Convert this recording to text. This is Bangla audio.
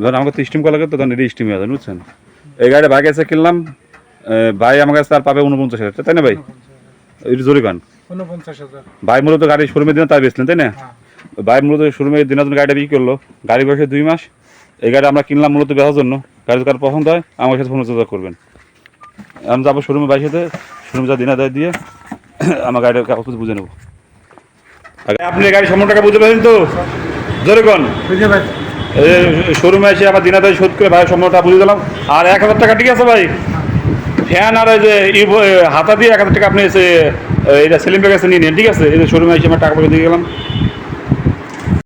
ধরেন আমাকে তো স্টিম করা লাগে তো তখন এটা স্টিম হয়ে যাবে বুঝছেন? এই গাড়িটা ভাই কাছে কিনলাম ভাই আমার কাছে তার পাবে উনপঞ্চাশ হাজার তাই না ভাই? এটা জোরে গান ভাই মূলত গাড়ি শোরুমে দিন তাই বেচলেন তাই না? হ্যাঁ। ভাই মূলত শোরুমে দিনের জন্য গাড়িটা বিক্রি করল গাড়ি বয়সে দুই মাস এই গাড়ি আমরা কিনলাম মূলত বেচার জন্য। গাড়ি কার পছন্দ হয় আমার সাথে ফোন যোগাযোগ করবেন। আমি যাব শোরুমে বাইর সাথে শোরুমে যা দিনা দেয় দিয়ে আমার গাড়ির কাগজ বুঝে নেব। আপনি গাড়ি সম্পূর্ণ টাকা বুঝতে পারছেন তো। জোরে কোন। বুঝতে পারছি শোরুমে এসে আমার দিনাতে শোধ করে ভাই সম্পূর্ণটা বুঝে দিলাম। আর এক হাজার টাকা ঠিক আছে ভাই? ফ্যান আর যে হাতা দিয়ে এক হাজার টাকা আপনি এটা সেলিম কাছে নিয়ে নিন, ঠিক আছে? শোরুমে এসে আমার টাকা পয়সা দিয়ে গেলাম।